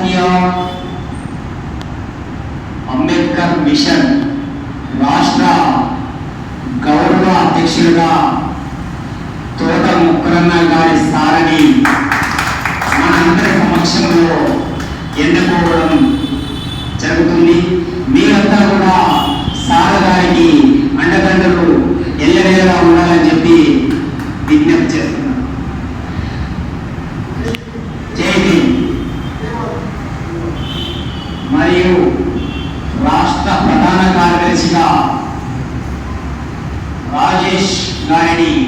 భారతీయ Ambedkar machine రాష్ట్ర గౌరవ అధ్యక్షులుగా తోట ముక్కరన్న గారి సారని మనందరి సమక్షంలో ఎన్నుకోవడం జరుగుతుంది. మీరంతా కూడా సార గారికి అండదండలు ఎల్లవేళలా ఉండాలని చెప్పి విజ్ఞప్తి చేస్తున్నాను జై భీమ్ మరియు రాష్ట్ర ప్రధాన కార్యదర్శిగా రాజేష్ గారిని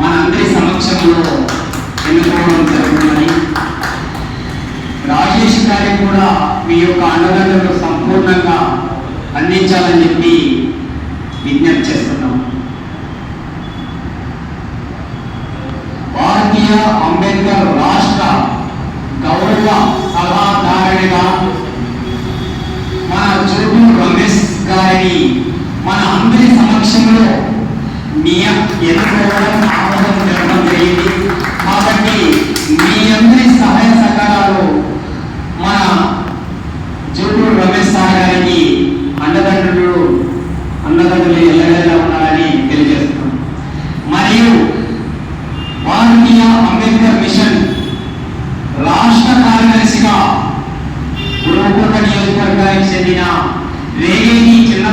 మనందరి సమక్షంలో ఎన్నుకోవడం జరుగుతుందని రాజేష్ గారికి కూడా మీ యొక్క అండదండలు సంపూర్ణంగా అందించాలని చెప్పి విజ్ఞప్తి చేస్తున్నాం. భారతీయ అంబేద్కర్ రాష్ట్ర గౌరవ సభాధారణిగా మన చోటు రమేష్ గారిని మన అందరి సమక్షంలో మీ ఎన్నుకోవడం ఆమోదం జరగడం జరిగింది కాబట్టి మీ అందరి సహాయ సహకారాలు మన జూటూరు రమేష్ సార్ గారికి అండదండలు అండదండలు ఎల్లవేళలా ఉండాలని తెలియజేస్తున్నాం మరియు భారతీయ అంబేద్కర్ మిషన్ రాష్ట్ర కార్యదర్శిగా గురువుకోట నియోజకవర్గానికి చెందిన రేగేని చిన్న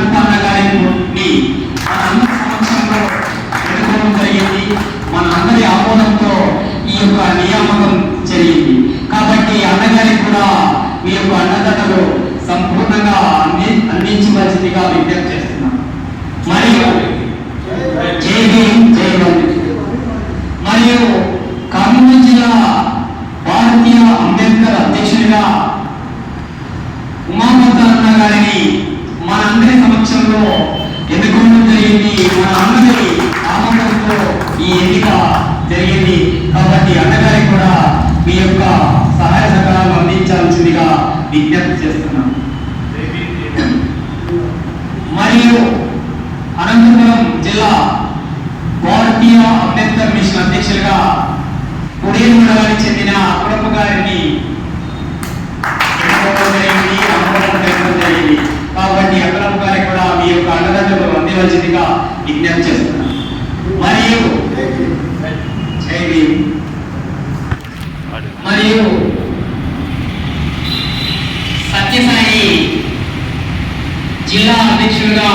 అన్నది ఆమోదంతో ఈ యొక్క నియామకం జరిగింది. కాబట్టి అన్నగారికి కూడా మీ యొక్క అన్నదాతలు సంపూర్ణంగా అంది అందించవలసిందిగా విజ్ఞప్తి చేస్తున్నాం. మరియు జై భీమ్ జై మరియు కర్నూలు జిల్లా భారతీయ అంబేద్కర్ అధ్యక్షుడిగా ఉమామత అన్న గారిని మనందరి సమక్షంలో ఎన్నుకోవడం జరిగింది. మన అందరి ఆమోదంతో ఈ ఎన్నిక జరిగింది కాబట్టి అన్నగారికి కూడా మీ యొక్క సహాయ సహకారాలు అందించాల్సిందిగా విజ్ఞప్తి చేస్తున్నాం మరియు అనంతపురం జిల్లా భారతీయ అంబేద్కర్ మిషన్ అధ్యక్షులుగా మండలానికి చెందిన అప్పుడప్ప గారిని కాబట్టి అప్పుడప్ప గారికి కూడా మీ యొక్క అండదండలు అందివలసిందిగా విజ్ఞప్తి చేస్తున్నాను. మరియు జై భీమ్. మరియు సత్యసాయి జిల్లా అధ్యక్షులుగా